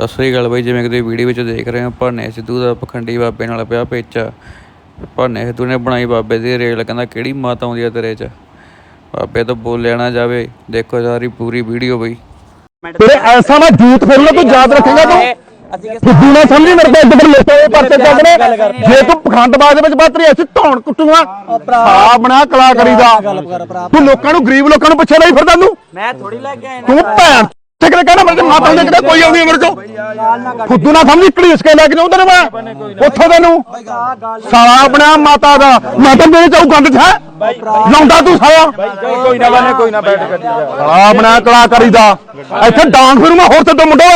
ਸਤਿ ਸ੍ਰੀ ਅਕਾਲ ਬਾਈ ਜਿਵੇਂ ਕਿ ਤੁਸੀਂ ਵੀਡੀਓ ਵਿੱਚ ਦੇਖ ਰਹੇ ਹੋ ਭਾਨੇ ਸਿੱਧੂ ਦਾ ਪਖੰਡੀ ਬਾਬੇ ਨਾਲ ਪਿਆ ਪੇਚਾ। ਭਾਨੇ ਸਿੱਧੂ ਨੇ ਬਣਾਈ ਬਾਬੇ ਦੀ ਰੇਲ ਕਹਿੰਦਾ ਕਿਹੜੀ ਮਾਤ ਆਉਂਦੀ ਆ ਤੇਰੇ 'ਚ? ਬਾਬੇ ਤੋਂ ਬੋਲਿਆ ਨਾ ਜਾਵੇ ਦੇਖੋ ਸਾਰੀ ਪੂਰੀ ਵੀਡੀਓ ਬਈ। ਤੇਰੇ ਐਸਾ ਮੈਂ ਜੂਤ ਫਿਰਨਾ ਤੂੰ ਯਾਦ ਰੱਖੇਗਾ ਤੂੰ? ਫੁੱਦੂ ਨਾ ਸਮਝੀ ਮੇਰੇ ਇੱਧਰ ਲੋਕਾਂ ਦੇ ਪਰਚੇ ਚੱਲਣੇ ਜੇ ਤੂੰ ਪਖੰਡਬਾਜ਼ ਦੇ ਵਿੱਚ ਬਾਤਰੀ ਐਸੀ ਧੌਣ ਕੁੱਟੂਗਾ। ਆ ਬਣਾ ਕਲਾ ਕਰੀਦਾ ਤੂੰ ਲੋਕਾਂ ਨੂੰ ਗਰੀਬ ਲੋਕਾਂ ਨੂੰ ਪਿੱਛੇ ਲਈ ਫਿਰਦਾ ਤੂੰ? ਮੈਂ ਥੋੜੀ ਲੈ ਕੇ ਆਇਆ ਤੂੰ ਭੈਣ ਟਿਕਲੇ ਕਹਿੰਦਾ ਮੇਰੇ ਮਾਤਾ ਦੇ ਕਿਤੇ ਕੋਈ ਆਉਂਦੀ ਮੇਰੇ ਚੋਂ ਫੁੱਦੂ ਨਾ ਸਮਝੀ ਕੜੀਸ ਕੇ ਲੈ ਕੇ ਜਾਉਂਦਾ ਮੈਂ। ਉੱਥੋਂ ਤੈਨੂੰ। ਸਾਲਾ ਬਣਾ ਮਾਤਾ ਦਾ ਮਾਤਾ ਮੇਰੇ ਚੋਂ ਗੰਦ ਛਾ ਲਾਉਂਦਾ ਤੂੰ ਸਾਲਾ। ਕੋਈ ਨਾ ਬਣੇ ਕੋਈ ਨਾ ਬੈਠ ਜਾ ਆ ਬਣਾ ਕਲਾਕਾਰੀ ਦਾ ਇੱਥੇ ਡਾਂਗ ਫਿਰੂ ਮੈਂ ਹੋਰ ਸੱਦੋ ਮੁੰਡੇ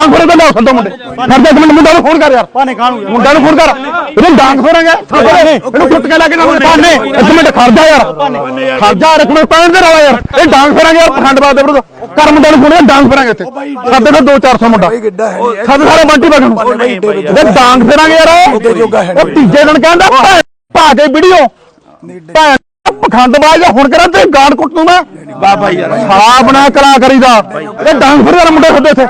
ਡਾਂਗ ਫਿਰੂ ਤਾਂ ਲਿਆਓ ਸੱਦੋ ਮੁੰਡੇ। ਕਰਦੇ ਇੱਕ ਮਿੰਟ ਮੁੰਡਾ ਨੂੰ ਫੋਨ ਕਰ ਯਾਰ। ਪਾਣੇ ਕਾਣੂ ਮੁੰਡਾ ਨੂੰ ਫੋਨ ਕਰ। ਇਹਨੂੰ ਡਾਂਗ ਫਿਰਾਂਗੇ। ਇਹਨੂੰ ਕੁੱਟ ਕੇ ਲੈ ਕੇ ਜਾਵਾਂਗੇ। ਪਾਣੇ ਇੱਕ ਮਿੰਟ ਖੜਦਾ ਯਾਰ। ਖੜਦਾ ਮਿੰਟ ਪੈਣ ਦੇ ਰਵਾ ਯਾਰ। ਇਹ ਡਾਂਗ ਫਿਰਾਂਗੇ ਯਾਰ ਪਖੰਡਬਾਦ ਦੇ ਵਿਰੁੱਧ। ਕਰ ਮੁੰਡੇ ਨੂੰ ਫੋਨ ਡਾਂਗ ਫਿਰਾਂਗੇ ਇੱਥੇ। ਸਾਡੇ ਕੋਲ 2-400 ਮੁੰਡਾ। ਸਾਡੇ ਸਾਰੇ ਬੰਟੀ ਬਗਨ ਇਹ ਡਾਂਗ ਫਿਰਾਂਗੇ ਯਾਰ ਉਹ ਤੀਜੇ ਦਿਨ ਕਹਿੰਦਾ ਭੈ- ਭਾ ਕੇ ਵੀਡੀਓ। ਭੈਣ ਪਖੰਡਬਾਜ਼ ਹੁਣ ਕਰਾਂ ਤੇ ਗਾਂਡ ਕੁੱਟ ਦੂੰ ਮੈਂ। ਬਾਬਾ ਯਾਰ। ਸਾਲਾ ਬਣਾ ਕਲਾ ਕਰੀਦਾ। ਇਹ ਡਾਂਗ ਫਿਰ ਮੁੰਡੇ ਖੁੱਦੇ ਇੱਥੇ।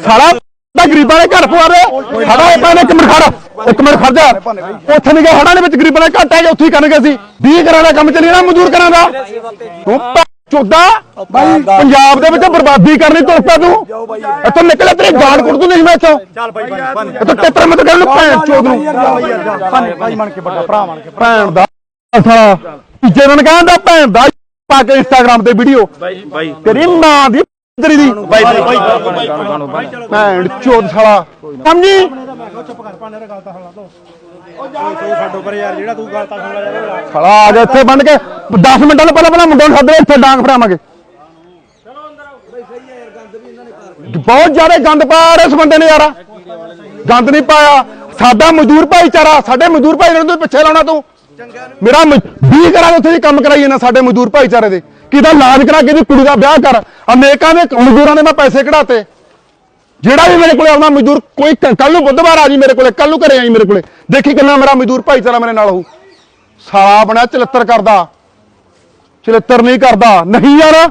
ਸਾਲਾ ਗਰੀਬਾਂ ਦੇ ਘਰ ਪਵਾ ਦੇ। ਸਾਡਾ ਇਹ ਪਾਣੇ ਇੱਕ ਮਿੰਟ ਖੜ ਇੱਕ ਮਿੰਟ ਖੜ ਜਾ। ਉੱਥੇ ਨਹੀਂ ਗਿਆ ਹੜਾਂ ਦੇ ਵਿੱਚ ਗਰੀਬਾਂ ਦੇ ਘੱਟ ਹੈ ਉੱਥੇ ਹੀ ਕਰਨਗੇ ਸੀ 20 ਘਰਾਂ ਦਾ ਕੰਮ ਚੱਲੀ ਨਾ ਮਜ਼ਦੂਰ ਕਰਾਂ ਦਾ। ਤੂੰ ਚੋਦਾ ਬਾਈ ਪੰਜਾਬ ਦੇ ਵਿੱਚ ਬਰਬਾਦੀ ਕਰਨੀ ਤੁਰ ਪਿਆ ਤੂੰ। ਇੱਥੋਂ ਨਿਕਲੇ ਤੇਰੇ ਗਾਂਡ ਕੁੱਟ ਦੂੰ ਨਹੀਂ ਮੈਂ ਇੱਥੋਂ। ਚੱਲ ਭਾਈ ਪਾਣੇ ਇੱਥੋਂ ਟੱਤਰ ਮਤ ਕਰਨ ਭੈਣ ਚੋਦ ਨੂੰ। ਭਾਈ ਬਣ ਕੇ ਵੱਡਾ ਭਰਾ ਬਣ ਕੇ ਭੈਣ ਦਾ ਸਾਲਾ ਤੀਜੇ ਦਿਨ ਕਹਿੰਦਾ ਭੈਣ ਦਾ ਪਾ ਕੇ ਇੰਸਟਾਗ੍ਰਾਮ ਤੇ ਵੀਡੀਓ ਭਾਈ ਭਾਈ ਤੇਰੀ ਮਾਂ ਦੀ ਤੇਰੀ ਦੀ। ਭਾਈ ਭਾਈ ਕਾਣੂ ਭਾਈ ਭੈਣ ਚੋਦ ਸਾਲਾ ਸਮਝੀ ਚੁੱਪ ਕਰ ਪਾਣੇ ਦਾ ਗੱਲ ਤਾਂ ਸੁਣਾ ਦੋ ਉਹ ਜਾ। ਛੱਡੋ ਪਰ ਯਾਰ ਜਿਹੜਾ ਤੂੰ ਗੱਲ ਤਾਂ ਸੁਣ ਲੈ ਯਾਰ ਸਾਲਾ ਆ ਜਾ ਇੱਥੇ ਬੰਨ ਕੇ। 10 ਮਿੰਟਾਂ ਨੂੰ ਪਹਿਲਾਂ ਪਹਿਲਾਂ ਮੁੰਡੇ ਨੂੰ ਸੱਦ ਲੈ ਇੱਥੇ ਡਾਂਗ ਫੜਾਵਾਂਗੇ। ਬਹੁਤ ਜ਼ਿਆਦਾ ਗੰਦ ਪਾਇਆ ਯਾਰ ਇਸ ਬੰਦੇ ਨੇ ਯਾਰ। ਗੰਦ ਨਹੀਂ ਪਾਇਆ। ਸਾਡਾ ਮਜ਼ਦੂਰ ਭਾਈਚਾਰਾ ਸਾਡੇ ਮਜ਼ਦੂਰ ਭਾਈਚਾਰੇ ਨੂੰ ਪਿੱਛੇ ਲਾਉਣਾ ਤੂੰ। ਮੇਰਾ 20 ਕਰਾਂ ਉੱਥੇ ਦੀ ਕੰਮ ਕਰਾਈ ਜਾਂਦਾ ਸਾਡੇ ਮਜ਼ਦੂਰ ਭਾਈਚਾਰੇ ਦੇ। ਕਿਦਾ ਇਲਾਜ ਕਰਾ ਕੇ ਦੀ ਕੁੜੀ ਦਾ ਵਿਆਹ ਕਰ। ਅਨੇਕਾਂ ਦੇ ਮਜ਼ਦੂਰਾਂ ਨੇ ਮੈਂ ਪੈਸੇ ਕਢਾਤੇ। ਜਿਹੜਾ ਵੀ ਮੇਰੇ ਕੋਲੇ ਆਉਣਾ ਮਜ਼ਦੂਰ ਕੋਈ ਕੱਲ ਨੂੰ ਬੁੱਧਵਾਰ ਆ ਜੀ ਮੇਰੇ ਕੋਲੇ ਕੱਲ ਨੂੰ ਘਰੇ ਆਈ ਮੇਰੇ ਕੋਲੇ। ਦੇਖੀ ਕਿੰਨਾ ਮੇਰਾ ਮਜ਼ਦੂਰ ਭਾਈਚਾਰਾ ਮੇਰੇ ਨਾਲ ਹੋਊ। ਸਾਲਾ ਬਣਿਆ ਚਲੱਤਰ ਕਰਦਾ। ਚਲੱਤਰ ਨਹੀਂ ਕਰਦਾ। ਨਹੀਂ ਯਾਰ।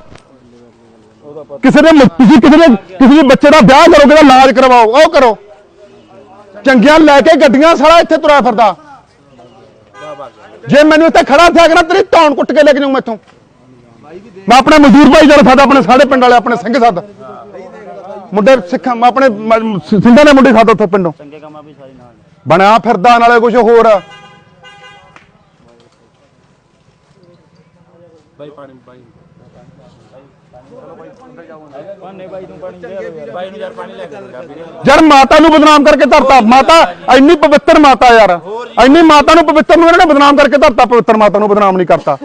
ਕਿਸੇ ਦੇ ਤੁਸੀਂ ਕਿਸੇ ਦੇ ਕਿਸੇ ਦੇ ਬੱਚੇ ਦਾ ਵਿਆਹ ਕਰੋ ਕਿਹਦਾ ਇਲਾਜ ਕਰਵਾਓ, ਉਹ ਕਰੋ। ਚੰਗੀਆਂ ਲੈ ਕੇ ਗੱਡੀਆਂ ਸਾਲਾ ਇੱਥੇ ਤੁਰਿਆ ਫਿਰਦਾ। ਜੇ ਮੈਨੂੰ ਇੱਥੇ ਖੜਾ ਥਿਆ ਕਰਾਂ ਤੇਰੀ ਧੌਣ ਕੁੱਟ ਕੇ ਲੈ ਕੇ ਜਾਊਂ ਮੈਥੋਂ ਮੈਂ ਆਪਣੇ ਮਜ਼ਦੂਰ ਭਾਈ ਜਰ ਸਾਡਾ, ਆਪਣੇ ਸਾਰੇ ਪਿੰਡ ਵਾਲੇ, ਆਪਣੇ ਸਿੰਘ ਸੱਦ ਮੁੰਡੇ ਸਿੱਖਾਂ, ਮੈਂ ਆਪਣੇ ਮ- ਸ- ਸਿੰਘਾਂ ਦੇ ਮੁੰਡੇ ਸੱਦ ਉੱਥੇ ਪਿੰਡੋਂ। ਚੰਗੇ ਕੰਮਾਂ ਵੀ ਸਾਰੇ ਨਾਲ ਬਣਿਆ ਫਿਰਦਾ ਨਾਲੇ ਕੁਝ ਹੋਰ। ਪਾਣੇ ਬਾਈ ਨੂੰ ਪਾਣੀ ਦੇ ਬਾਈ ਨੂੰ ਯਾਰ ਪਾਣੀ ਲੈ ਕੇ ਜਾ ਵੀਰੇ ਯਾਰ ਮਾਤਾ ਨੂੰ ਬਦਨਾਮ ਕਰਕੇ ਧਰਤਾ ਮਾਤਾ ਇੰਨੀ ਪਵਿੱਤਰ ਮਾਤਾ ਯਾਰ ਇੰਨੀ ਮਾਤਾ ਨੂੰ ਪਵਿੱਤਰ ਨੂੰ ਇਹਨਾਂ ਨੇ ਬਦਨਾਮ ਕਰਕੇ ਧਰਤਾ ਪਵਿੱਤਰ ਮਾਤਾ ਨੂੰ ਬਦਨਾਮ ਨਹੀਂ ਕਰਤਾ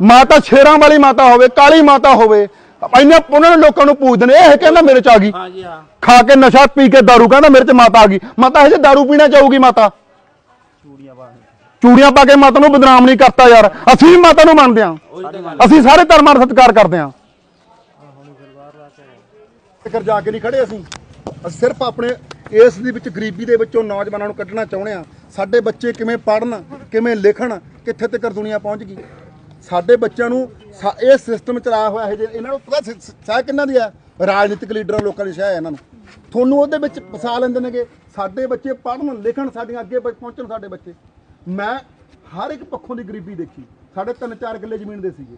ਮਾਤਾ ਸ਼ੇਰਾਂ ਵਾਲੀ ਮਾਤਾ ਹੋਵੇ ਕਾਲੀ ਮਾਤਾ ਹੋਵੇ ਇੰਨੇ ਉਹਨਾਂ ਨੇ ਲੋਕਾਂ ਨੂੰ ਪੂਜਦੇ ਨੇ ਇਹ ਕਹਿੰਦਾ ਮੇਰੇ ਚ ਆ ਗਈ ਹਾਂ ਜੀ ਹਾਂ ਖਾ ਕੇ ਨਸ਼ਾ ਪੀ ਕੇ दारू ਕਹਿੰਦਾ ਮੇਰੇ ਚ ਮਾਤਾ ਆ ਗਈ ਮਾਤਾ ਇਹ ਜੇ दारू ਪੀਣਾ ਚਾਹੂਗੀ ਮਾਤਾ ਚੂੜੀਆਂ ਪਾਣੀ ਚੂੜੀਆਂ ਪਾ ਕੇ ਮਾਤਾ ਨੂੰ ਬਦਨਾਮ ਨਹੀਂ ਕਰਤਾ ਯਾਰ। ਅਸੀਂ ਵੀ ਮਾਤਾ ਨੂੰ ਮੰਨਦੇ ਹਾਂ। ਅਸੀਂ ਸਾਰੇ ਧਰਮਾਂ ਦਾ ਸਤਿਕਾਰ ਕਰਦੇ ਹਾਂ। ਫਿਕਰ ਜਾ ਕੇ ਨਹੀਂ ਖੜੇ ਅਸੀਂ। ਅਸੀਂ ਸਿਰਫ ਆਪਣੇ ਇਸ ਦੇ ਵਿੱਚ ਗਰੀਬੀ ਦੇ ਵਿੱਚੋਂ ਨੌਜਵਾਨਾਂ ਨੂੰ ਕੱਢਣਾ ਚਾਹੁੰਦੇ ਆ ਸਾਡੇ ਬੱਚੇ ਕਿਵੇਂ ਪੜ੍ਹਨ, ਕਿਵੇਂ ਲਿਖਣ, ਕਿੱਥੇ ਤੱਕ ਦੁਨੀਆ ਪਹੁੰਚ ਗਈ? ਸਾਡੇ ਬੱਚਿਆਂ ਨੂੰ ਇਹ ਸਿਸਟਮ ਚਲਾਇਆ ਹੋਇਆ ਹੈ ਜੇ ਇਹਨਾਂ ਨੂੰ ਪਤਾ ਸਹਿ ਕਿੰਨਾਂ ਦੀ ਹੈ? ਰਾਜਨੀਤਿਕ ਲੀਡਰਾਂ, ਲੋਕਾਂ ਦੀ ਸਹਿ ਹੈ ਇਹਨਾਂ ਨੂੰ ਤੁਹਾਨੂੰ ਉਹਦੇ ਵਿੱਚ ਫਸਾ ਲੈਂਦੇ ਨੇਗੇ। ਸਾਡੇ ਬੱਚੇ ਪੜ੍ਹਨ, ਲਿਖਣ, ਸਾਡੀਆਂ ਅੱਗੇ ਪਹੁੰਚਣ ਸਾਡੇ ਬੱਚੇ। ਮੈਂ ਹਰ ਇੱਕ ਪੱਖੋਂ ਦੀ ਗਰੀਬੀ ਦੇਖੀ। ਸਾਡੇ ਤਿੰਨ ਚਾਰ ਕਿੱਲੇ ਜ਼ਮੀਨ ਦੇ ਸੀਗੇ।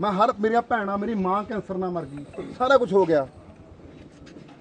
ਮੈਂ ਹਰ ਮੇਰੀਆਂ ਭੈਣਾਂ ਮੇਰੀ ਮਾਂ ਕੈਂਸਰ ਨਾਲ ਮਰ ਗਈ। ਸਾਰਾ ਕੁਝ ਹੋ ਗਿਆ।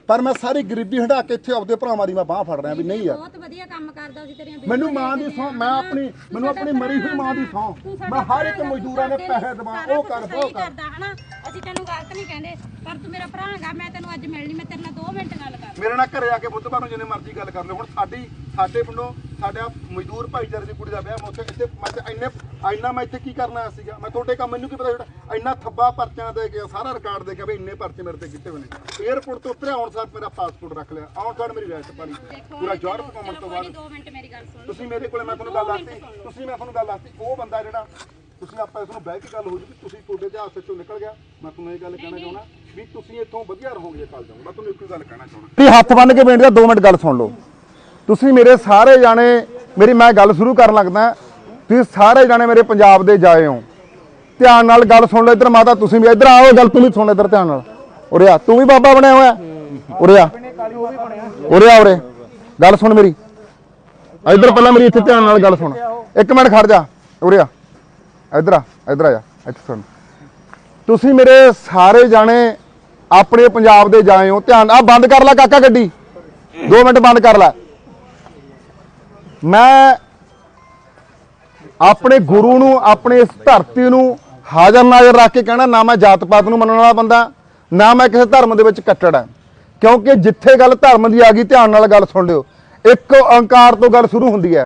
ਪਰ ਮੈਂ ਸਾਰੀ ਗਰੀਬੀ ਹੰਢਾ ਕੇ ਇੱਥੇ ਆਪਦੇ ਭਰਾਵਾਂ ਦੀ ਮੈਂ ਬਾਹ ਫੜ ਰਿਹਾ ਵੀ ਨਹੀਂ ਯਾਰ ਬਹੁਤ ਵਧੀਆ ਕੰਮ ਕਰਦਾ ਸੀ ਤੇਰੀਆਂ ਮੈਨੂੰ ਮਾਂ ਦੀ ਸਹੁੰ ਮੈਂ ਆਪਣੀ ਮੈਨੂੰ ਆਪਣੀ ਮਰੀ ਹੋਈ ਮਾਂ ਦੀ ਸਹੁੰ ਮੈਂ ਹਰ ਇੱਕ ਮਜ਼ਦੂਰਾਂ ਦੇ ਪੈਸੇ ਦਵਾ ਉਹ ਕਰ ਉਹ ਕਰ। ਕਰਦਾ ਹਨਾ? ਅਸੀਂ ਤੈਨੂੰ ਗਲਤ ਨਹੀਂ ਕਹਿੰਦੇ ਪਰ ਤੂੰ ਮੇਰਾ ਭਰਾ ਹੈਗਾ ਮੈਂ ਤੈਨੂੰ ਅੱਜ ਮਿਲਣੀ ਮੈਂ ਤੇਰੇ ਨਾਲ 2 ਮਿੰਟ ਗੱਲ ਕਰ ਮੇਰੇ ਨਾਲ ਘਰੇ ਆ ਕੇ ਬੁੱਧਵਾਰ ਨੂੰ ਜਿੰਨੇ ਮਰਜ਼ੀ ਗੱਲ ਕਰ ਲਓ ਹੁਣ ਸਾਡੀ ਸਾਡੇ ਪਿੰਡੋਂ ਸਾਡਾ ਮਜ਼ਦੂਰ ਭਾਈਚਾਰੇ ਦੀ ਕੁੜੀ ਦਾ ਵਿਆਹ ਮੈਂ ਉੱਥੇ ਇੱਥੇ ਮੈਂ ਤੇ ਇੰਨੇ ਇੰਨਾ ਮੈਂ ਇੱਥੇ ਕੀ ਕਰਨਾ ਸੀਗਾ? ਮੈਂ ਤੁਹਾਡੇ ਕੰਮ ਮੈਨੂੰ ਕੀ ਪਤਾ ਜਿਹੜਾ ਇੰਨਾ ਥੱਬਾ ਪਰਚਿਆਂ ਦੇ ਕੇ ਸਾਰਾ ਰਿਕਾਰਡ ਦੇ ਕੇ ਵੀ ਇੰਨੇ ਪਰਚੇ ਮੇਰੇ ਤੇ ਕੀਤੇ ਹੋਏ ਨੇ। 에어ਪੋਰਟ ਤੋਂ ਉਤਰਿਆ ਹੁਣ ਸਾਰ ਮੇਰਾ ਪਾਸਪੋਰਟ ਰੱਖ ਲਿਆ। ਆਉਣ ਸਾਰ ਮੇਰੀ ਵੈਸਟ ਪਾਲੀ। ਪੂਰਾ ਯੂਰਪ ਘੁੰਮਣ ਤੋਂ ਬਾਅਦ। 2 ਮਿੰਟ ਮੇਰੀ ਗੱਲ ਸੁਣ ਤੁਸੀਂ ਮੇਰੇ ਕੋਲੇ ਮੈਂ ਤੁਹਾਨੂੰ ਗੱਲ ਦੱਸਤੀ। ਤੁਸੀਂ ਮੈਂ ਤੁਹਾਨੂੰ ਗੱਲ ਦੱਸਤੀ। ਉਹ ਬੰਦਾ ਜਿਹੜਾ ਤੁਸੀਂ ਆਪਾਂ ਇਸ ਨੂੰ ਬਹਿ ਕੇ ਗੱਲ ਹੋ ਜੂਗੀ। ਤੁਸੀਂ ਤੁਹਾਡੇ ਇਤਿਹਾਸ ਵਿੱਚੋਂ ਨਿਕਲ ਗਿਆ। ਮੈਂ ਤੁਹਾਨੂੰ ਇਹ ਗੱਲ ਕਹਿਣਾ ਚਾਹੁੰਦਾ ਵੀ ਤੁਸੀਂ ਇੱਥੋਂ ਵਧੀਆ ਰਹੋਗੇ ਕੱਲ ਜਾਓ ਮੈਂ ਤੁਹਾਨੂੰ ਇੱਕ ਹੀ ਗੱਲ ਕਹਿਣਾ ਚਾਹੁੰਦਾ। ਤੁਸੀਂ ਹੱਥ ਬੰਨ ਕੇ ਬੇਨਤੀ 2 ਮਿੰਟ ਗੱਲ ਸੁਣ ਲਓ। ਤੁਸੀਂ ਮੇਰੇ ਸਾਰੇ ਜਾਣੇ, ਮੇਰੀ ਮੈਂ ਗੱਲ ਸ਼ੁਰੂ ਕਰਨ ਲੱਗਦਾ, ਤੁਸੀਂ ਸਾਰੇ ਜਾਣੇ ਮੇਰੇ ਪੰਜਾਬ ਦੇ ਜਾਏ ਹੋ। ਧਿਆਨ ਨਾਲ ਗੱਲ ਸੁਣ ਲਓ ਇੱਧਰ ਮਾਤਾ, ਤੁਸੀਂ ਵੀ ਇੱਧਰ ਆਓ ਗੱਲ ਤੂੰ ਵੀ ਸੁਣ ਇੱਧਰ ਧਿਆਨ ਨਾਲ। ਉਰੇ ਆ, ਤੂੰ ਵੀ ਬਾਬਾ ਬਣਿਆ ਹੋਇਆ। ਉਰੇ ਆ। ਉਰੇ ਆ ਉਰੇ। ਗੱਲ ਸੁਣ ਮੇਰੀ। ਇੱਧਰ ਪਹਿਲਾਂ ਮੇਰੀ ਇੱਥੇ ਧਿਆਨ ਨਾਲ ਗੱਲ ਸੁਣ। ਇੱਕ ਮਿੰਟ ਖੜ ਜਾ। ਉਰੇ ਆ। ਇੱਧਰ ਆ ਇੱਧਰ ਆ ਜਾ। ਇੱਥੇ ਸੁਣ। ਤੁਸੀਂ ਮੇਰੇ ਸਾਰੇ ਜਾਣੇ ਆਪਣੇ ਪੰਜਾਬ ਦੇ ਜਾਏ ਹੋ। ਧਿਆਨ ਆ ਬੰਦ ਕਰ ਲੈ ਕਾਕਾ ਗੱਡੀ। 2 ਮਿੰਟ ਬੰਦ ਕਰ ਲੈ। ਮੈਂ ਆਪਣੇ ਗੁਰੂ ਨੂੰ, ਆਪਣੇ ਇਸ ਧਰਤੀ ਨੂੰ ਹਾਜ਼ਰ ਨਾਜ਼ਰ ਰੱਖ ਕੇ ਕਹਿਣਾ, ਨਾ ਮੈਂ ਜਾਤ ਪਾਤ ਨੂੰ ਮੰਨਣ ਵਾਲਾ ਬੰਦਾ, ਨਾ ਮੈਂ ਕਿਸੇ ਧਰਮ ਦੇ ਵਿੱਚ ਕੱਟੜ ਹਾਂ। ਕਿਉਂਕਿ ਜਿੱਥੇ ਗੱਲ ਧਰਮ ਦੀ ਆ ਗਈ, ਧਿਆਨ ਨਾਲ ਗੱਲ ਸੁਣ ਲਿਓ। ਇੱਕ ਓੰਕਾਰ ਤੋਂ ਗੱਲ ਸ਼ੁਰੂ ਹੁੰਦੀ ਹੈ।